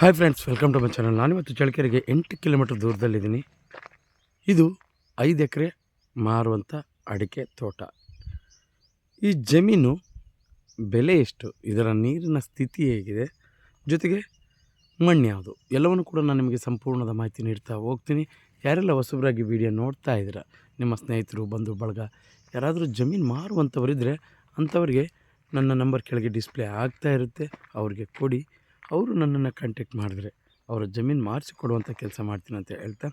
Hi friends welcome to my channel ನಾನಿವತ್ತು ಚಳ್ಳಕೆರೆಗೆ ಎಂಟು ಕಿಲೋಮೀಟರ್ ದೂರದಲ್ಲಿದ್ದೀನಿ. ಇದು ಐದು ಎಕರೆ ಮಾರುವಂಥ ಅಡಿಕೆ ತೋಟ. ಈ ಜಮೀನು ಬೆಲೆ ಎಷ್ಟು? ಇದರ ನೀರಿನ ಸ್ಥಿತಿ ಹೇಗಿದೆ? ಜೊತೆಗೆ ಮಣ್ಣು ಯಾವುದು? ಎಲ್ಲವನ್ನು ಕೂಡ ನಾನು ನಿಮಗೆ ಸಂಪೂರ್ಣದ ಮಾಹಿತಿ ನೀಡ್ತಾ ಹೋಗ್ತೀನಿ. ಯಾರೆಲ್ಲ ಹೊಸಬರಾಗಿ ವಿಡಿಯೋ ನೋಡ್ತಾ ಇದ್ದೀರಾ? ನಿಮ್ಮ ಸ್ನೇಹಿತರು ಬಂಧು ಬಳಗ ಯಾರಾದರೂ ಜಮೀನು ಮಾರುವಂಥವರಿದ್ದರೆ ಅಂಥವ್ರಿಗೆ ನನ್ನ ನಂಬರ್ ಕೆಳಗೆ ಡಿಸ್ಪ್ಲೇ ಆಗ್ತಾ ಇರುತ್ತೆ. ಅವ್ರಿಗೆ ಕೊಡಿ. ಅವರು ನನ್ನನ್ನು ಕಾಂಟ್ಯಾಕ್ಟ್ ಮಾಡಿದ್ರೆ, ಅವರ ಜಮೀನು ಮಾರಿಸಿಕೊಡುವಂಥ ಕೆಲಸ ಮಾಡ್ತೀನಿ ಅಂತ ಹೇಳ್ತಾ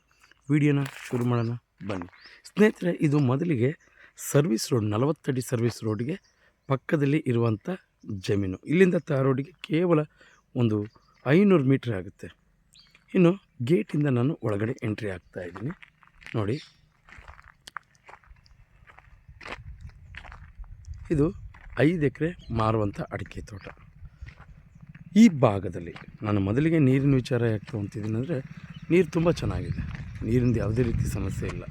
ವಿಡಿಯೋನ ಶುರು ಮಾಡೋಣ, ಬನ್ನಿ. ಸ್ನೇಹಿತರೆ, ಇದು ಮೊದಲಿಗೆ ಸರ್ವಿಸ್ ರೋಡ್ ನಲವತ್ತಡಿ ಸರ್ವಿಸ್ ರೋಡ್ಗೆ ಪಕ್ಕದಲ್ಲಿ ಇರುವಂಥ ಜಮೀನು. ಇಲ್ಲಿಂದ ತಾ ರೋಡಿಗೆ ಕೇವಲ ಒಂದು ಐನೂರು ಮೀಟ್ರ್ ಆಗುತ್ತೆ. ಇನ್ನು ಗೇಟಿಂದ ನಾನು ಒಳಗಡೆ ಎಂಟ್ರಿ ಆಗ್ತಾ ಇದ್ದೀನಿ. ನೋಡಿ. ಇದು ಐದು ಎಕರೆ ಮಾರುವಂಥ ಅಡಿಕೆ ತೋಟ. ಈ ಭಾಗದಲ್ಲಿ ನಾನು ಮೊದಲಿಗೆ ನೀರಿನ ವಿಚಾರ ಯಾಕೆ ತೊಗೊತಿದ್ದೀನಿ ಅಂದರೆ ನೀರು ತುಂಬ ಚೆನ್ನಾಗಿದೆ. ನೀರಿಂದ ಯಾವುದೇ ರೀತಿ ಸಮಸ್ಯೆ ಇಲ್ಲ.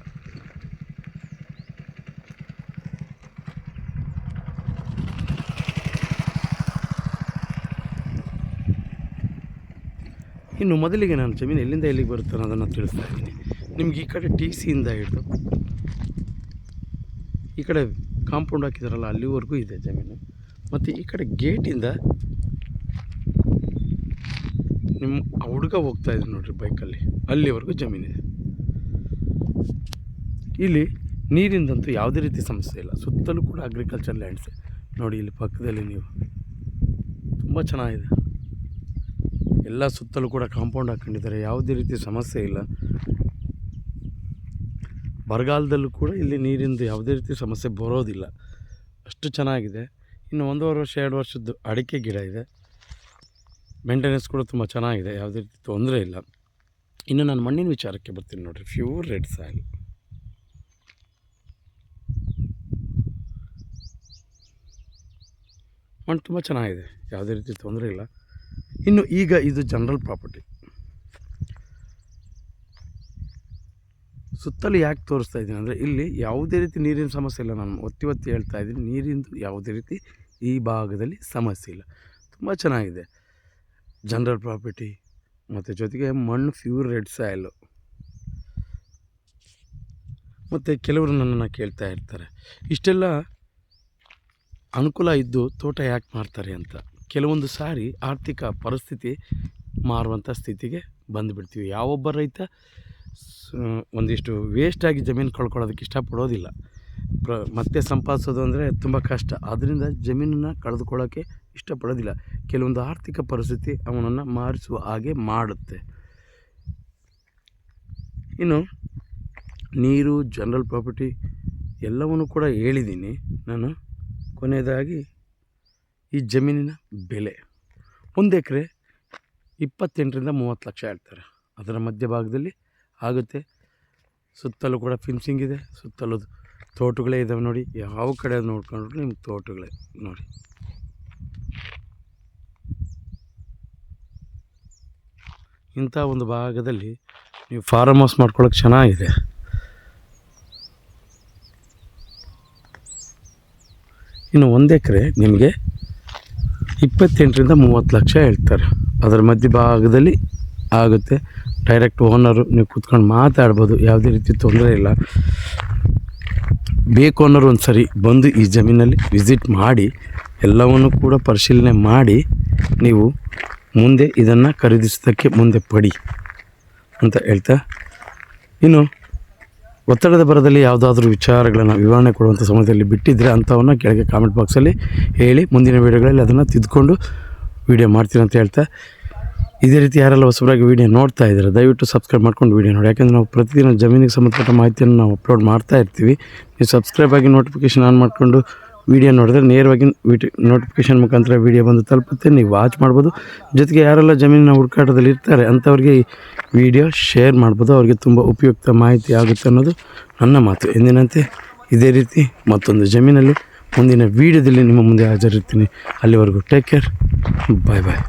ಇನ್ನು ಮೊದಲಿಗೆ ನಾನು ಜಮೀನು ಎಲ್ಲಿಂದ ಎಲ್ಲಿಗೆ ಬರುತ್ತೆ ಅನ್ನೋದನ್ನು ತಿಳಿಸ್ತಾ ಇದ್ದೀನಿ. ನಿಮ್ಗೆ ಈ ಕಡೆ ಟಿ ಸಿಯಿಂದ ಹಿಡಿದು ಈ ಕಡೆ ಕಾಂಪೌಂಡ್ ಹಾಕಿದಾರಲ್ಲ ಅಲ್ಲಿವರೆಗೂ ಇದೆ ಜಮೀನು. ಮತ್ತು ಈ ಕಡೆ ಗೇಟಿಂದ ನಿಮ್ಮ ಹುಡುಗ ಹೋಗ್ತಾ ಇದೆ ನೋಡ್ರಿ ಬೈಕಲ್ಲಿ. ಅಲ್ಲಿವರೆಗೂ ಜಮೀನಿದೆ. ಇಲ್ಲಿ ನೀರಿಂದಂತೂ ಯಾವುದೇ ರೀತಿ ಸಮಸ್ಯೆ ಇಲ್ಲ. ಸುತ್ತಲೂ ಕೂಡ ಅಗ್ರಿಕಲ್ಚರ್ ಲ್ಯಾಂಡ್ಸ್ ನೋಡಿ ಇಲ್ಲಿ ಪಕ್ಕದಲ್ಲಿ ನೀವು. ತುಂಬ ಚೆನ್ನಾಗಿದೆ. ಎಲ್ಲ ಸುತ್ತಲೂ ಕೂಡ ಕಾಂಪೌಂಡ್ ಹಾಕ್ಕೊಂಡಿದ್ದಾರೆ ಯಾವುದೇ ರೀತಿ ಸಮಸ್ಯೆ ಇಲ್ಲ. ಬರಗಾಲದಲ್ಲೂ ಕೂಡ ಇಲ್ಲಿ ನೀರಿಂದು ಯಾವುದೇ ರೀತಿ ಸಮಸ್ಯೆ ಬರೋದಿಲ್ಲ. ಅಷ್ಟು ಚೆನ್ನಾಗಿದೆ. ಇನ್ನು ಒಂದೂವರೆ ವರ್ಷ, ಎರಡು ವರ್ಷದ್ದು ಅಡಿಕೆ ಗಿಡ ಇದೆ. ಮೇಂಟೆನೆನ್ಸ್ ಕೂಡ ತುಂಬ ಚೆನ್ನಾಗಿದೆ, ಯಾವುದೇ ರೀತಿ ತೊಂದರೆ ಇಲ್ಲ. ಇನ್ನು ನಾನು ಮಣ್ಣಿನ ವಿಚಾರಕ್ಕೆ ಬರ್ತೀನಿ ನೋಡಿರಿ ಪ್ಯೂರ್ ರೆಡ್ ಸಾಯಿಲ್ ಮಣ್ಣು ತುಂಬ ಚೆನ್ನಾಗಿದೆ, ಯಾವುದೇ ರೀತಿ ತೊಂದರೆ ಇಲ್ಲ. ಇನ್ನು ಈಗ ಇದು ಜನರಲ್ ಪ್ರಾಪರ್ಟಿ ಸುತ್ತಲೂ ಯಾಕೆ ತೋರಿಸ್ತಾ ಇದ್ದೀನಿ ಅಂದರೆ, ಇಲ್ಲಿ ಯಾವುದೇ ರೀತಿ ನೀರಿನ ಸಮಸ್ಯೆ ಇಲ್ಲ, ನಾನು ಒತ್ತಿ ಒತ್ತಿ ಹೇಳ್ತಾ ಇದ್ದೀನಿ, ನೀರಿಂದು ಯಾವುದೇ ರೀತಿ ಈ ಭಾಗದಲ್ಲಿ ಸಮಸ್ಯೆ ಇಲ್ಲ. ತುಂಬ ಚೆನ್ನಾಗಿದೆ. ಜನರಲ್ ಪ್ರಾಪರ್ಟಿ ಮತ್ತು ಜೊತೆಗೆ ಮಣ್ಣು ಪ್ಯೂರ್ ರೆಡ್ ಸಾಯಿಲು ಮತ್ತು ಕೆಲವರು ನನ್ನನ್ನು ಕೇಳ್ತಾ ಇರ್ತಾರೆ, ಇಷ್ಟೆಲ್ಲ ಅನುಕೂಲ ಇದ್ದು ತೋಟ ಯಾಕೆ ಮಾಡ್ತಾರೆ ಅಂತ. ಕೆಲವೊಂದು ಸಾರಿ ಆರ್ಥಿಕ ಪರಿಸ್ಥಿತಿ ಮಾರುವಂಥ ಸ್ಥಿತಿಗೆ ಬಂದುಬಿಡ್ತೀವಿ. ಯಾವೊಬ್ಬ ರೈತ ಒಂದಿಷ್ಟು ವೇಸ್ಟಾಗಿ ಜಮೀನು ಕಳ್ಕೊಳ್ಳೋದಕ್ಕೆ ಇಷ್ಟಪಡೋದಿಲ್ಲ. ಪ್ರ, ಮತ್ತೆ ಸಂಪಾದಿಸೋದು ಅಂದರೆ ತುಂಬ ಕಷ್ಟ. ಆದ್ದರಿಂದ ಜಮೀನನ್ನು ಕಳೆದುಕೊಳ್ಳೋಕ್ಕೆ ಇಷ್ಟಪಡೋದಿಲ್ಲ. ಕೆಲವೊಂದು ಆರ್ಥಿಕ ಪರಿಸ್ಥಿತಿ ಅವನನ್ನು ಮಾರಿಸುವ ಹಾಗೆ ಮಾಡುತ್ತೆ. ಇನ್ನು, ನೀರು ಜನರಲ್ ಪ್ರಾಪರ್ಟಿ ಎಲ್ಲವನ್ನು ಕೂಡ ಹೇಳಿದ್ದೀನಿ. ನಾನು ಕೊನೆಯದಾಗಿ ಈ ಜಮೀನಿನ ಬೆಲೆ. ಒಂದು ಎಕರೆ ಇಪ್ಪತ್ತೆಂಟರಿಂದ ಮೂವತ್ತು ಲಕ್ಷ ಹೇಳ್ತಾರೆ. ಅದರ ಮಧ್ಯಭಾಗದಲ್ಲಿ ಆಗುತ್ತೆ. ಸುತ್ತಲೂ ಕೂಡ ಫಿನ್ಸಿಂಗ್ ಇದೆ. ಸುತ್ತಲೂ ತೋಟಗಳೇ ಇದ್ದಾವೆ ನೋಡಿ. ಯಾವ ಕಡೆ ನೋಡ್ಕೊಂಡ್ರು ನಿಮ್ಗೆ ತೋಟಗಳೇ ನೋಡಿ. ಇಂಥ ಒಂದು ಭಾಗದಲ್ಲಿ ನೀವು ಫಾರಮ್ ಹೌಸ್ ಮಾಡ್ಕೊಳ್ಳೋಕೆ ಚೆನ್ನಾಗಿದೆ. ಇನ್ನು ಒಂದು ಎಕರೆ ನಿಮಗೆ ಇಪ್ಪತ್ತೆಂಟರಿಂದ ಮೂವತ್ತು ಲಕ್ಷ ಹೇಳ್ತಾರೆ. ಅದರ ಮಧ್ಯಭಾಗದಲ್ಲಿ ಆಗುತ್ತೆ. ಡೈರೆಕ್ಟ್ ಓನರು ನೀವು ಕೂತ್ಕೊಂಡು ಮಾತಾಡ್ಬೋದು, ಯಾವುದೇ ರೀತಿ ತೊಂದರೆ ಇಲ್ಲ. ಬೇಕು ಅನ್ನೋರು ಒಂದು ಸರಿ ಬಂದು ಈ ಜಮೀನಲ್ಲಿ ವಿಸಿಟ್ ಮಾಡಿ, ಎಲ್ಲವನ್ನು ಕೂಡ ಪರಿಶೀಲನೆ ಮಾಡಿ, ನೀವು ಮುಂದೆ ಇದನ್ನು ಖರೀದಿಸೋದಕ್ಕೆ ಮುಂದೆ ಪಡಿ ಅಂತ ಹೇಳ್ತಾ, ಇನ್ನು ಒತ್ತಡದ ಬರದಲ್ಲಿ ಯಾವುದಾದ್ರೂ ವಿಚಾರಗಳನ್ನು ವಿವರಣೆ ಕೊಡುವಂಥ ಸಮಯದಲ್ಲಿ ಬಿಟ್ಟಿದ್ದರೆ ಅಂಥವನ್ನು ಕೆಳಗೆ ಕಾಮೆಂಟ್ ಬಾಕ್ಸಲ್ಲಿ ಹೇಳಿ, ಮುಂದಿನ ವೀಡಿಯೋಗಳಲ್ಲಿ ಅದನ್ನು ತಿದ್ದುಕೊಂಡು ವೀಡಿಯೋ ಮಾಡ್ತೀನಿ ಅಂತ ಹೇಳ್ತಾ, ಇದೇ ರೀತಿ ಯಾರೆಲ್ಲ ಹೊಸಬರಾಗಿ ವೀಡಿಯೋ ನೋಡ್ತಾ ಇದ್ದಾರೆ, ದಯವಿಟ್ಟು ಸಬ್ಸ್ಕ್ರೈಬ್ ಮಾಡ್ಕೊಂಡು ವೀಡಿಯೋ ನೋಡಿ. ಯಾಕೆಂದರೆ ನಾವು ಪ್ರತಿದಿನ ಜಮೀನಿಗೆ ಸಂಬಂಧಪಟ್ಟ ಮಾಹಿತಿಯನ್ನು ನಾವು ಅಪ್ಲೋಡ್ ಮಾಡ್ತಾ ಇರ್ತೀವಿ. ನೀವು ಸಬ್ಸ್ಕ್ರೈಬ್ ಆಗಿ ನೋಟಿಫಿಕೇಷನ್ ಆನ್ ಮಾಡಿಕೊಂಡು ವೀಡಿಯೋ ನೋಡಿದ್ರೆ ನೇರವಾಗಿ ವಿಟಿ ನೋಟಿಫಿಕೇಷನ್ ಮುಖಾಂತರ ವಿಡಿಯೋ ಬಂದು ತಲುಪುತ್ತೆ. ನೀವು ವಾಚ್ ಮಾಡ್ಬೋದು. ಜೊತೆಗೆ ಯಾರೆಲ್ಲ ಜಮೀನಿನ ಹುಡುಕಾಟದಲ್ಲಿ ಇರ್ತಾರೆ, ಅಂಥವ್ರಿಗೆ ಈ ವಿಡಿಯೋ ಶೇರ್ ಮಾಡ್ಬೋದು. ಅವ್ರಿಗೆ ತುಂಬ ಉಪಯುಕ್ತ ಮಾಹಿತಿ ಆಗುತ್ತೆ ಅನ್ನೋದು ನನ್ನ ಮಾತು. ಎಂದಿನಂತೆ ಇದೇ ರೀತಿ ಮತ್ತೊಂದು ಜಮೀನಲ್ಲಿ ಮುಂದಿನ ವೀಡಿಯೋದಲ್ಲಿ ನಿಮ್ಮ ಮುಂದೆ ಹಾಜರಿರ್ತೀನಿ. ಅಲ್ಲಿವರೆಗೂ ಟೇಕ್ ಕೇರ್ ಬಾಯ್ ಬಾಯ್